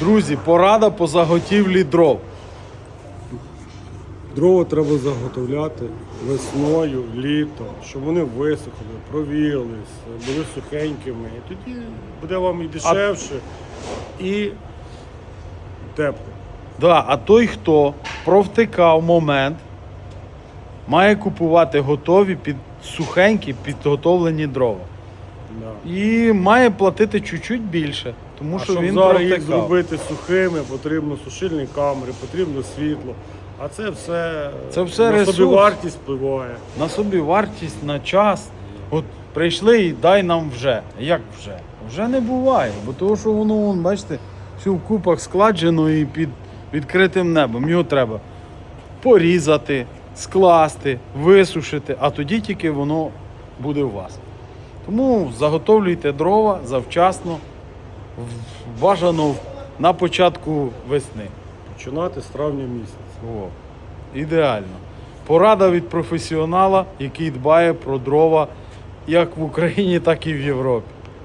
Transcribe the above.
Друзі, порада по заготівлі дров. Дрова треба заготовляти весною, літом, щоб вони висохли, провіялись, були сухенькими. І тоді буде вам і дешевше, і тепло. Да, а той, хто провтикав момент, має купувати готові під сухенькі підготовлені дрова. Да. І має платити чуть-чуть більше, тому а що щоб він зараз їх провтикав. зробити сухими, потрібно сушильні камери, потрібно світло. А це все, Це все на ресурс. собі вартість впливає. На собі вартість на час. От прийшли і дай нам вже. Як вже? Вже не буває, бо того, що воно, вон, бачите, все в купах складжено і під відкритим небом. Його треба порізати, скласти, висушити, а тоді тільки воно буде у вас. Тому заготовлюйте дрова завчасно, бажано на початку весни. Починати з травня місяця. О, ідеально. Порада від професіонала, який дбає про дрова як в Україні, так і в Європі.